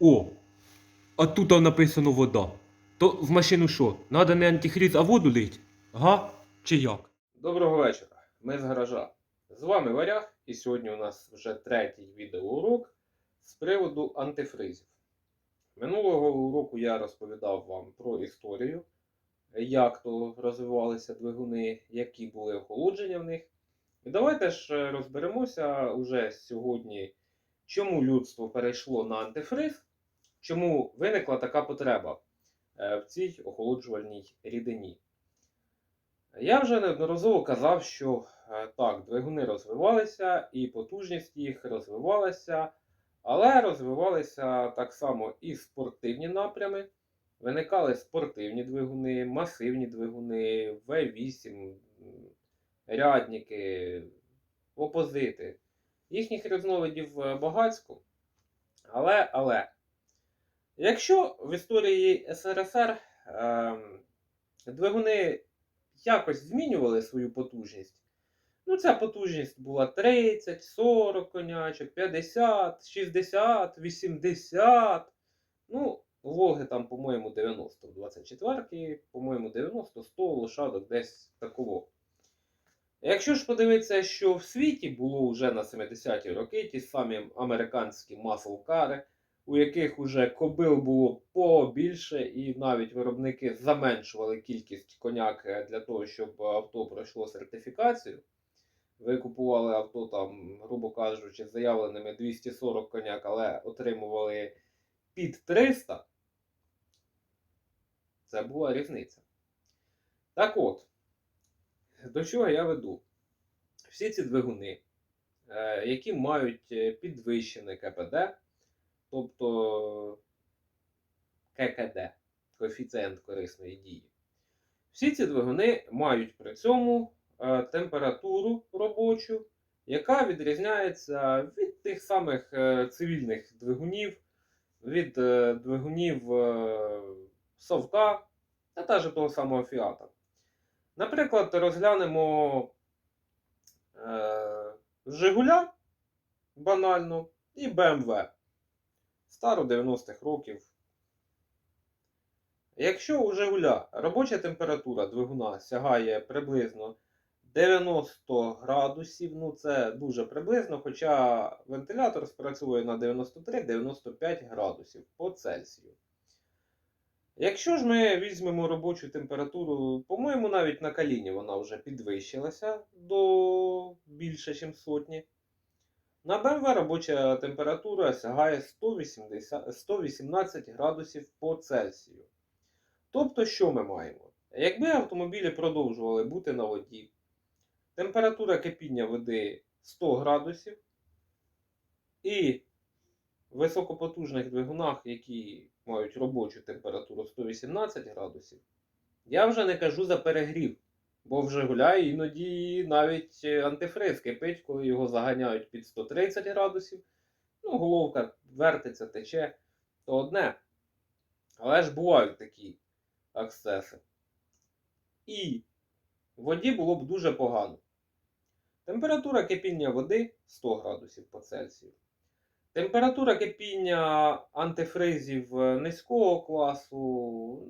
О! А тут написано вода. То в машину що? Надо не антифріз, а воду лить? Га? Чи як? Доброго вечора. Ми з гаража. З вами Варяг, і сьогодні у нас вже третій відеоурок з приводу антифризів. Минулого уроку я розповідав вам про історію, як то розвивалися двигуни, які були охолодження в них. І давайте ж е, розберемося уже сьогодні, чому людство перейшло на антифриз, чому виникла така потреба е, в цій охолоджувальній рідині. Я вже неодноразово казав, що е, так, двигуни розвивалися, і потужність їх розвивалася, але розвивалися так само і спортивні напрями. Виникали спортивні двигуни, масивні двигуни, В8, рядники, опозити. Їхніх різновидів е, багатько. Але, але, якщо в історії СРСР ем, двигуни якось змінювали свою потужність, ну ця потужність була 30, 40 конячок, 50, 60, 80. Ну, логи там, по-моєму, 90 в 24-ки, по-моєму, 90-100 лошадок десь такого. Якщо ж подивитися, що в світі було вже на 70-ті роки ті самі американські маслкари, у яких уже кобил було побільше, і навіть виробники заменшували кількість коняк е, для того, щоб авто пройшло сертифікацію. Ви купували авто там, грубо кажучи, з заявленими 240 коняк, але отримували під 300. Це була різниця. Так от, до чого я веду? Всі ці двигуни, е, які мають е, підвищене КПД, тобто ККД, коефіцієнт корисної дії. Всі ці двигуни мають при цьому е, температуру робочу, яка відрізняється від тих самих цивільних двигунів, від двигунів Совка та того самого Фіата. Наприклад, розглянемо е, Жигуля банально і BMW старо 90-х років. Якщо у Жигуля робоча температура двигуна сягає приблизно 90 градусів, ну це дуже приблизно, хоча вентилятор спрацює на 93-95 градусів по Цельсію. Якщо ж ми візьмемо робочу температуру, по-моєму, навіть на каліні вона вже підвищилася до більше, ніж сотні. На BMW робоча температура сягає 180, 118 градусів по Цельсію. Тобто, що ми маємо? Якби автомобілі продовжували бути на воді, температура кипіння води 100 градусів, і високопотужних двигунах, які мають робочу температуру 118 градусів, я вже не кажу за перегрів. Бо в Жигуля іноді навіть е, антифриз кипить, коли його заганяють під 130 градусів. Ну, головка вертиться, тече, то одне. Але ж бувають такі аксеси. І воді було б дуже погано. Температура кипіння води 100 градусів по Цельсію. Температура кипіння антифризів е, низького класу,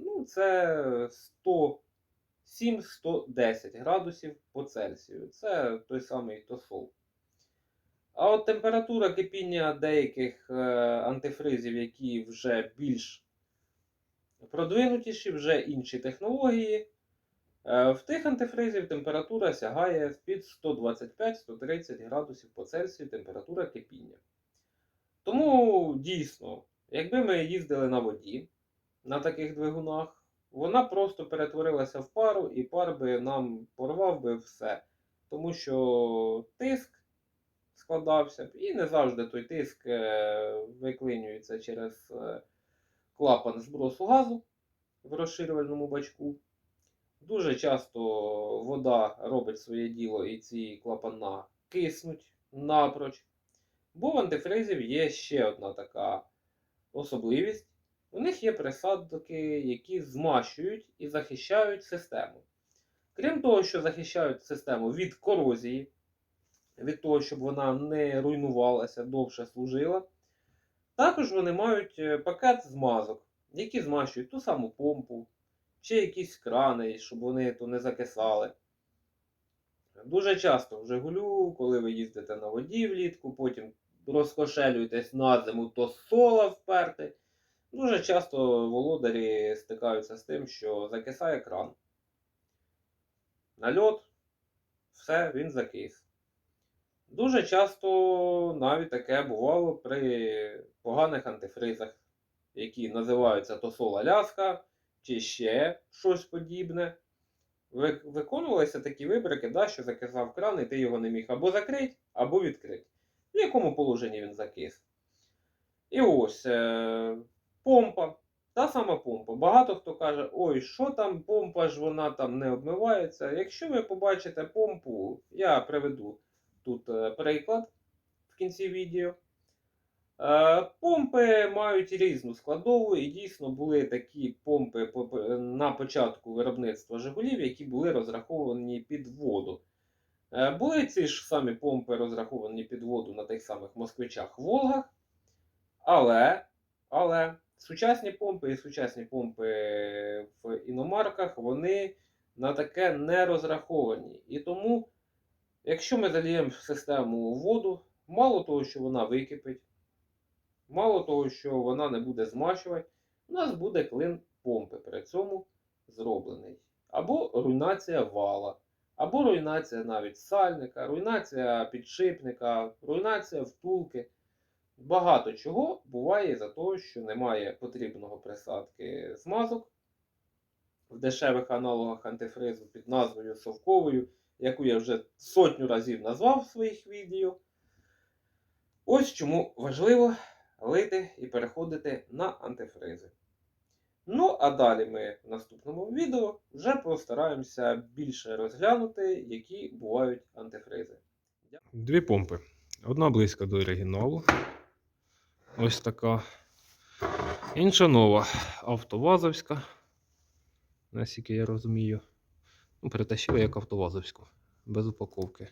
ну, це 100 7-110 градусів по Цельсію. Це той самий тосол. А от температура кипіння деяких е, антифризів, які вже більш продвинутіші, вже інші технології. е, В тих антифризів температура сягає під 125-130 градусів по Цельсію температура кипіння. Тому дійсно, якби ми їздили на воді на таких двигунах, вона просто перетворилася в пару, і пар би нам порвав би все. Тому що тиск складався б, і не завжди той тиск е, виклинюється через е, клапан збросу газу в розширювальному бачку. Дуже часто вода робить своє діло і ці клапана киснуть напроч. Бо в антифризів є ще одна така особливість. У них є присадки, які змащують і захищають систему. Крім того, що захищають систему від корозії, від того, щоб вона не руйнувалася, довше служила, Також вони мають е, пакет змазок, які змащують ту саму помпу, чи якісь крани, щоб вони то не закисали. Дуже часто в Жигулю, коли ви їздите на воді влітку, потім розкошелюєтесь на зиму, то сола вперти. Дуже часто володарі стикаються з тим, що закисає кран. Нальот, все, він закис. Дуже часто навіть таке бувало при поганих антифризах, які називаються то сола ляска, чи ще щось подібне. Виконувалися такі вибрики, да, що закисав кран, і ти його не міг або закрити, або відкрити. В якому положенні він закис. І ось е, помпа. Та сама помпа. Багато хто каже, ой, що там помпа ж вона там не обмивається. Якщо ви побачите помпу, я приведу тут е, приклад в кінці відео. Е, Помпи мають різну складову, і дійсно були такі помпи по- по- на початку виробництва Жигулів, які були розраховані під воду. Е, Були ці ж самі помпи розраховані під воду на тих самих москвичах Волгах. Але, але сучасні помпи і сучасні помпи в іномарках, вони на таке не розраховані. І тому, якщо ми заліємо в систему воду, мало того, що вона википить, мало того, що вона не буде змащувати, у нас буде клин помпи при цьому зроблений. Або руйнація вала, або руйнація навіть сальника, руйнація підшипника, руйнація втулки. Багато чого буває за того, що немає потрібного присадки змазок в дешевих аналогах антифризу під назвою совковою, яку я вже сотню разів назвав в своїх відео. Ось чому важливо лити і переходити на антифризи. Ну, а далі ми в наступному відео вже постараємося більше розглянути, які бувають антифризи. Дві помпи. Одна близька до оригіналу. Ось така. Інша нова. Автовазовська. Наскільки я розумію. Ну, перетащили як автовазовську. Без упаковки.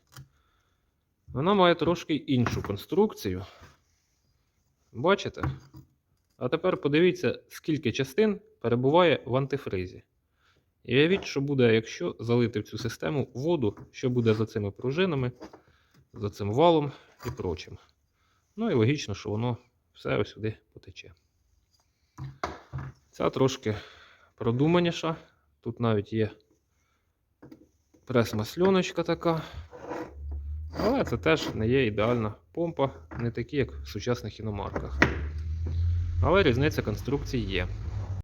Вона має трошки іншу конструкцію. Бачите? А тепер подивіться, скільки частин перебуває в антифризі. І уявіть, що буде, якщо залити в цю систему воду, що буде за цими пружинами, за цим валом і прочим. Ну і логічно, що воно все ось сюди потече. Ця трошки продуманіша. Тут навіть є прес-масльоночка така. Але це теж не є ідеальна помпа, не такі, як в сучасних іномарках. Але різниця конструкції є.